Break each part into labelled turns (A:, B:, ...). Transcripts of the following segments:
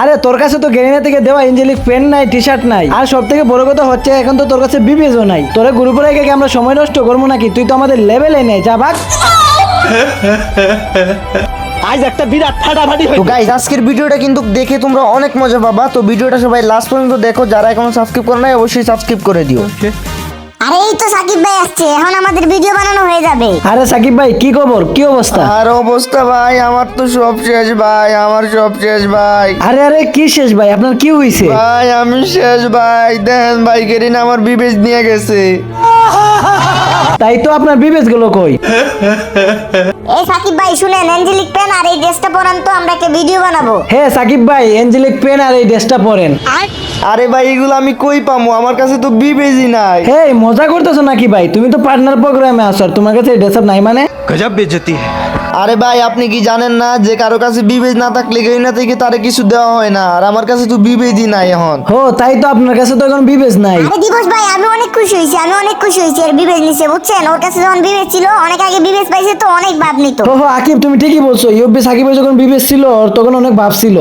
A: আরে তোর কাছে তো গেরিনা থেকে দেওয়া এঞ্জেলিক পেন নাই টি শার্ট নাই। আর সব থেকে বড় কথা হচ্ছে এখন তো তোর কাছে বিবেজও নাই। তোরে গ্রুপে রেখে আমরা সময় নষ্ট করব নাকি? তুই তো আমাদের লেভেলে নেই যা ভাগ।
B: আজ একটা বিরাট ফাটাফাটি
C: তো গাইজ আজকের ভিডিওটা কিন্তু দেখে তোমরা অনেক মজা পাবা। তো ভিডিওটা সবাই লাস্ট পর্যন্ত দেখো। যারা এখনও সাবস্ক্রাইব করে নাই অবশ্যই সাবস্ক্রাইব করে দিও।
D: আরে এই তো সাকিব ভাই আসছে এখন আমাদের ভিডিও বানানো হয়ে যাবে।
A: আরে সাকিব ভাই কি খবর? কি অবস্থা?
C: আর অবস্থা ভাই আমার তো সব শেষ ভাই আমার সব শেষ ভাই।
A: আরে আরে কি শেষ ভাই? আপনার কি হইছে?
C: ভাই আমি শেষ ভাই। দেন ভাই কেরিন আমার বিবেচ নিয়ে গেছে।
A: তাই তো আপনার বিবেচগুলো কই?
D: এই সাকিব ভাই শুনেন অ্যাঞ্জেলিক পেন আর এই ড্রেসটা পরান তো আমরা একটা ভিডিও বানাবো।
A: হে সাকিব ভাই এঞ্জেলিক পেন আর এই ড্রেসটা পরেন।
C: আরে ভাই এগুলো আমি কই পামু? আমার কাছে তো বিবেচই নাই।
A: হে মজা করতেছো নাকি ভাই? তুমি তো পার্টনার প্রোগ্রামে আছো আর তোমার কাছে এই ড্রেস নাই মানে?
B: গজব বেজতি।
C: আরে ভাই আপনি কি জানেন না যে কারও কাছে বিবেজ না থাকলে গেই না থেকে তারে কিছু দেওয়া হয় না? আর আমার কাছে তো বিবেজই নাই এখন।
A: হো তাই তো আপনার কাছে তো এখন বিবেজ নাই।
D: আরে দিবস ভাই আমি অনেক খুশি হয়েছি আমি অনেক খুশি হয়েছি আর বিবেজ নিছে বুঝছেন? ওর কাছে যখন বিবেজ ছিল অনেক আগে বিবেজ পাইছে তো অনেক ভাব নিত।
A: ওহো আকিব তুমি ঠিকই বলছো ইউবি সাকিবের যখন বিবেজ ছিল ওর তখন অনেক ভাব ছিল।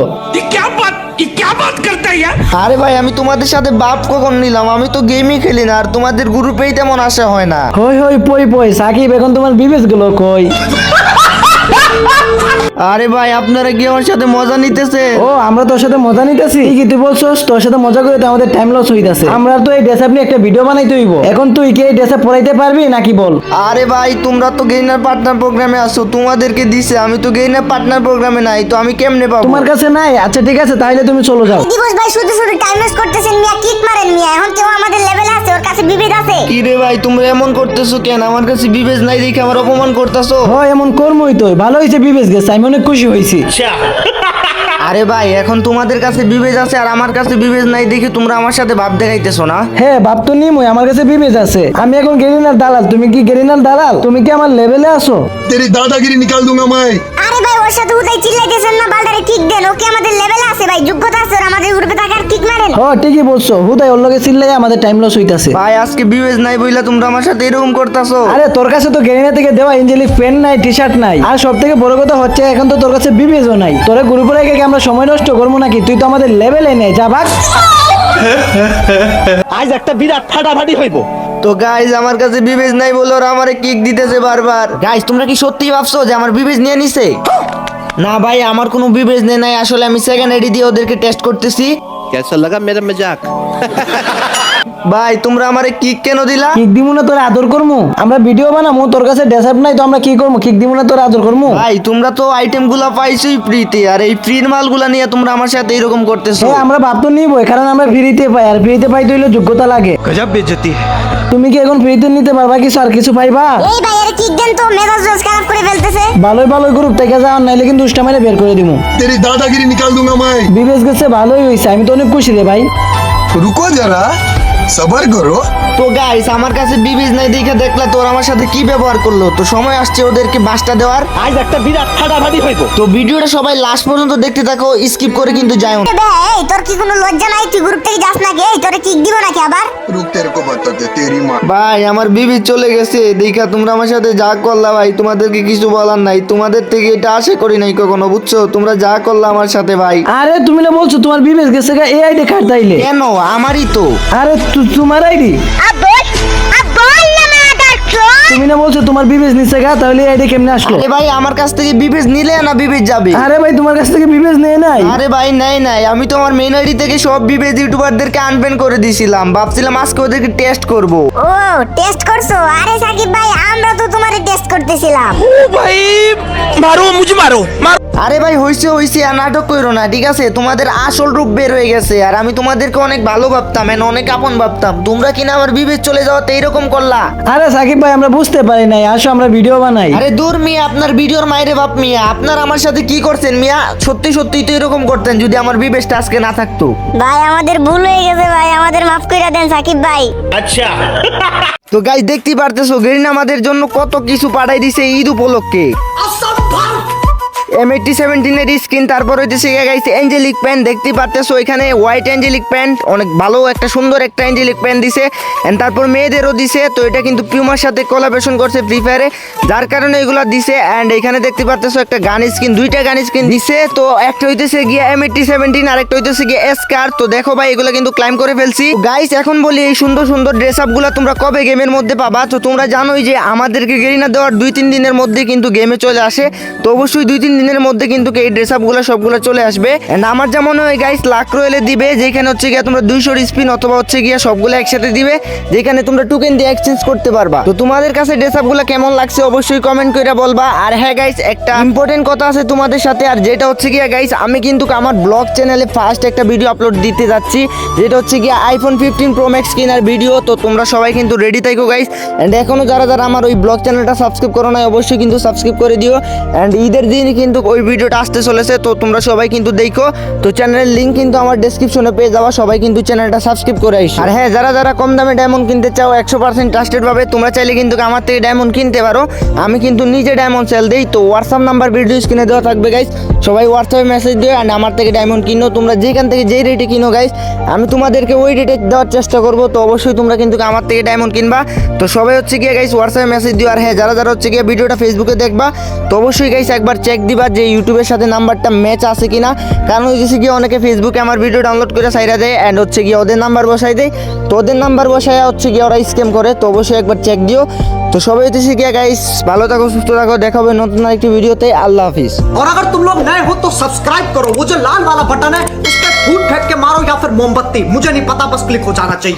C: আরে ভাই আমি তোমাদের সাথে বাপ কখন নিলাম? আমি তো গেমই খেলি না আর তোমাদের গ্রুপেই তেমন আসা হয় না।
A: হই হই পই পই সাকিব এখন তোমার বিবেজগুলো কই? Ha ha ha!
C: আরে ভাই আপনারা কি আমার সাথে মজা নিতেছে?
A: ও আমরা তোর সাথে মজা নিতেছি। ঠিকই তুই বলছস তোর সাথে মজা করে তো আমাদের টাইম লস হইতাছে। আমরা তো এই ড্রেস নিয়ে একটা ভিডিও বানাইতে হইব। এখন তুই কি এই ড্রেসে পড়াইতে পারবি নাকি বল?
C: আরে ভাই তোমরা তো গেইনার পার্টনার প্রোগ্রামে আসো তোমাদেরকে দিছে আমি তো গেইনার পার্টনার প্রোগ্রামে নাই তো আমি কেমনে পাবো?
A: তোমার কাছে নাই? আচ্ছা ঠিক আছে তাহলে তুমি চলো যাও।
D: দিবস ভাই শুধু শুধু টাইম ওয়েস্ট করতেছেন মিয়া কিক মারেন মিয়া। এখন কেউ আমাদের লেভেলে আছে ওর কাছে বিবেচ আছে।
C: কি রে ভাই তোমরা এমন করতেছো কেন? আমার কাছে বিবেচ নাই দেখে আমার অপমান করতেছো।
A: হ এমন কর্মই তো ভালো হয়েছে বিবেচ গেছে আমি মনে খুশি হয়েছি। আচ্ছা।
C: আরে ভাই এখন তোমাদের কাছে বিবেজ আছে আর আমার কাছে বিবেজ নাই দেখি তোমরা আমার সাথে ভাব দেখাইতেছো না?
A: হ্যাঁ ভাব তো নিমই আমার কাছে বিবেজ আছে। আমি এখন গেরিনার দালাল তুমি কি গেরিনার দালাল? তুমি কি আমার লেভেলে আসো
E: তেরি দাদাগিরি নিকাল দুঙ্গা মাই।
D: আরে ভাই ওর সাথে উদাই চিল্লাইতেছেন না বালদারে ঠিক দেন ওকে আমাদের লেভেলে আছে ভাই? যোগ্যতা আছে
A: হ ঠিকই বলছো। হুদাই ওর লগে চিল্লাই আমাদের টাইম লস হইতাছে।
C: ভাই আজকে বিবেচ নাই বইলা তোমরা আমার সাথে এরকম করতেছো।
A: আরে তোর কাছে তো গেরিনা থেকে দেওয়া এঞ্জেলিক পেন নাই টি শার্ট নাই। আর সব থেকে বড় কথা হচ্ছে এখন তো তোর কাছে বিবেচও নাই। তোরা গ্রুপে রেখে আমরা সময় নষ্ট করব নাকি? তুই তো আমাদের লেভেলে নেই যা ভাগ।
B: আজ একটা বিরাট ফাটাফাটি হইব।
C: তো গাইজ আমার কাছে বিবেচ নাই বলে ওরা আমারে কিক দিতেছে বারবার। গাইজ তোমরা কি সত্যি ভাবছ যে আমার বিবেচ নিয়ে নিছে? না ভাই আমার কোনো বিবেচ নেই নাই। আসলে আমি সেকেন্ড এডি দিয়ে ওদেরকে টেস্ট করতেছি।
B: कैसा लगा मेरा मज़ाक?
C: ভাই তোমরা আমারে কিক কেন দিলা?
A: কিক দিমু না তোর আদর করমু। আমরা ভিডিও বানামু তোর কাছে ডেসেপ নাই তো আমরা কি করমু? কিক দিমু না তোর আদর করমু?
C: ভাই তোমরা তো আইটেমগুলা পাইছই ফ্রিতে আর এই ফ্রির মালগুলা নিয়ে তোমরা আমার সাথে এরকম করতেছো।
A: হ্যাঁ আমরা ভাবতো নিব কারণ আমরা ফ্রিতে পাই আর ফ্রিতে পাই হইল যোগ্যতা লাগে।
B: গজব বেজতি
A: তুমি কি এখন ফ্রিতে নিতে পারবা কি স্যার কিছু পাইবা?
D: এই ভাই এর কিক দেন তো মেজাজ রোজ খারাপ করে ফেলতেছে।
A: ভালোই ভালোই গ্রুপ থেকে যাও নাইলে কিন্তু দুষ্টা মাইলে বের করে দিমু।
E: তেরি দাদাগিরি নিকাল দুঙ্গা মাই।
A: বিবেশ গেছে ভালোই হইছে আমি তো অনেক খুশি রে ভাই।
E: রুকো যারা। সবার করো
C: তো গাইস আমার কাছে বিবিজ নাই দেখে দেখলে তোর আমার সাথে কি ব্যবহার করল? তো সময় আসছে ওদেরকে বাসটা দেওয়ার।
B: আজ একটা বিরাট ফাটাফাটি হইবো।
C: তো ভিডিওটা সবাই লাস্ট পর্যন্ত দেখতে থাকো স্কিপ করে কিন্তু যাও না।
D: এই তোর কি কোনো লজ্জা নাই? তুই গ্রুপ থেকে যাস না গে তোরে কিক দিব নাকি আবার?
E: গ্রুপ তেরে কো বাতাতে তেরি মা
C: ভাই আমার বিবি চলে গেছে। দেখা তোমরা আমার সাথে যা করলা ভাই তোমাদেরকে কিছু বলার নাই। তোমাদের থেকে এটা আশে করি নাই কখনো বুঝছ? তোমরা যা করলা আমার সাথে ভাই।
A: আরে তুমি না বলছো তোমার বিবি গেছে গা এআই দেখার তাইলে
C: কেন? আমারই তো।
A: আরে তোমার আইডি? তুমি না বলছো তোমার বিবেচ নিচে গা তাহলে এই আইডি কেমনে আসলো?
C: আরে ভাই আমার কাছ থেকে বিবেচ নিলে না বিবেচ যাবে?
A: আরে ভাই তোমার কাছ থেকে বিবেচ নেই নাই?
C: আরে ভাই নাই নাই। আমি তো আমার মেন আইডি থেকে সব বিবেচ ইউটিউবারদেরকে আনবেন করে দিয়েছিলাম ভাবছিলাম আজকে ওদেরকে টেস্ট করব।
D: ও টেস্ট করছ? আরে
B: মারতেছিলাম ও ভাই মারো মুঝে মারো
C: আরে ভাই হইছে হইছে আর নাটক কইরো না ঠিক আছে? তোমাদের আসল রূপ বের হয়ে গেছে আর আমি তোমাদেরকে অনেক ভালো ভাবতাম এন অনেক আপন ভাবতাম। তোমরা কিনা আমার বিবেক চলে যাওয়াতে এরকম করলা?
A: আরে সাকিব ভাই আমরা বুঝতে পারি নাই আসো আমরা ভিডিও বানাই।
C: আরে দূর মিয়া আপনার ভিডিওর মাইরে বাপ মিয়া। আপনার আমার সাথে কি করছেন মিয়া? সত্যি সত্যি তো এরকম করতেন যদি আমার বিবেকটা আজকে না থাকতো।
D: ভাই আমাদের ভুল হয়ে গেছে ভাই। আমাদের মাফ করে দেন সাকিব ভাই।
B: আচ্ছা।
C: তো গাইজ দেখতে পারতেছো গ্রিন আমাদের জন্য কত কিছু পাঠাই দিছে ঈদ উপলক্ষে। এম এইটটি সেভেন্টিনের স্ক্রিন তারপর হইতেছে গাইস অ্যাঞ্জেলিক প্যান্ট দেখতে পারতেছো এখানে হোয়াইট অ্যাঞ্জেলিক প্যান্ট অনেক ভালো একটা সুন্দর একটা অ্যাঞ্জেলিক প্যান্ট দিছে। এন্ড তারপর মেয়েদেরও দিছে, তো এটা কিন্তু পিউমার সাথে কোলাবেশন করছে ফ্রি ফায়ারে যার কারণে এগুলো দিছে। অ্যান্ড এখানে দেখতে পারতেছো একটা গান স্কিন দুইটা গান স্কিন দিছে। তো একটা হইতেছে গিয়ে এম এইটটি সেভেন্টিন আর একটা হইতেছে গিয়ে এসকার তো দেখো ভাই, এগুলো কিন্তু ক্লাইম করে ফেলছি। গাইস এখন বলি এই সুন্দর সুন্দর ড্রেস আপগুলা তোমরা কবে গেমের মধ্যে পাবা? তো তোমরা জানোই যে আমাদেরকে গেরিনা দেওয়ার দুই তিন দিনের মধ্যে কিন্তু গেমে চলে আসে। তো অবশ্যই দুই তিন দিনের মধ্যে কিন্তু এই ড্রেস আপগুলো সবগুলো চলে আসবে। এন্ড আমার যেমন হয় গাইস লাখ রয়েলে দিবে, যেখানে হচ্ছে গিয়ে তোমরা দুইশো স্পিন অথবা হচ্ছে গিয়ে সবগুলো একসাথে দিবে, যেখানে তোমরা টোকেন দিয়ে এক্সচেঞ্জ করতে পারবা। তো তোমাদের কাছে ড্রেস আপগুলো কেমন লাগছে অবশ্যই কমেন্ট করে বলবা। আর হ্যাঁ গাইস একটা ইম্পর্টেন্ট কথা আছে তোমাদের সাথে, আর যেটা হচ্ছে গিয়ে গাইস আমি কিন্তু আমার ব্লগ চ্যানেলে ফার্স্ট একটা ভিডিও আপলোড দিতে যাচ্ছি, যেটা হচ্ছে গিয়ে আইফোন ফিফটিন প্রো ম্যাক্স কেনার ভিডিও তো তোমরা সবাই কিন্তু রেডি থাকো গাইস অ্যান্ড এখনও যারা যারা আমার ওই ব্লগ চ্যানেলটা সাবস্ক্রাইব করো না অবশ্যই কিন্তু সাবস্ক্রাইব করে দিও। অ্যান্ড ঈদের দিন কিন্তু ওই ভিডিওটা আসতে চলেছে, তো তোমরা সবাই কিন্তু দেখো। তো চ্যানেলের লিঙ্ক কিন্তু আমার ডেসক্রিপশনে পেয়ে যাওয়া সবাই কিন্তু চ্যানেলটা সাবস্ক্রাইব করে আইসো। আর হ্যাঁ যারা যারা কম দামে ডায়মন্ড কিনতে চাও, একশো পার্সেন্ট ট্রাস্টেড ভাবে তোমরা চাইলে কিন্তু আমার থেকে ডায়মন্ড কিনতে পারো। আমি কিন্তু নিজে ডায়মন্ড সেল দিই, তো হোয়াটসঅ্যাপ নাম্বার ভিডিও স্ক্রিনে দেওয়া থাকবে গাইস সবাই হোয়াটসঅ্যাপে মেসেজ দিও অ্যান্ড আমার থেকে ডায়মন্ড কিনো, তোমরা যেখান থেকে যেই রেটে কিনো গাইস আমি তোমাদেরকে ওই রেটে দেওয়ার চেষ্টা করব, তো অবশ্যই তোমরা কিন্তু আমার থেকে ডায়মন্ড কিনবা। তো সবাই হচ্ছে গিয়ে গাইস হোয়াটসঅ্যাপে মেসেজ দিও, আর হ্যাঁ যারা যারা হচ্ছে গিয়ে ভিডিওটা ফেসবুকে দেখবা, তো অবশ্যই গাইস একবার চেক দিবা যে ইউটিউবের সাথে নাম্বারটা ম্যাচ আছে কিনা কারণ হচ্ছে গিয়ে অনেকে ফেসবুকে আমার ভিডিও ডাউনলোড করে সাইরা দেয় অ্যান্ড হচ্ছে গিয়ে ওদের নাম্বার বসাই দেয় তো ওদের নাম্বার বসায় হচ্ছে গিয়ে ওরা স্ক্যাম করে তো অবশ্যই একবার চেক দিও তো সবাই হচ্ছে গিয়ে গাইস ভালো থাকো সুস্থ থাকো দেখা হবে নতুন আরেকটি ভিডিওতে আল্লাহ হাফিজ
F: और अगर तुम लोग नए हो तो सब्सक्राइब करो वो जो लाल वाला बटन है उस पर फूट फेंक के मारो या फिर मोमबत्ती मुझे नहीं पता बस क्लिक हो जाना चाहिए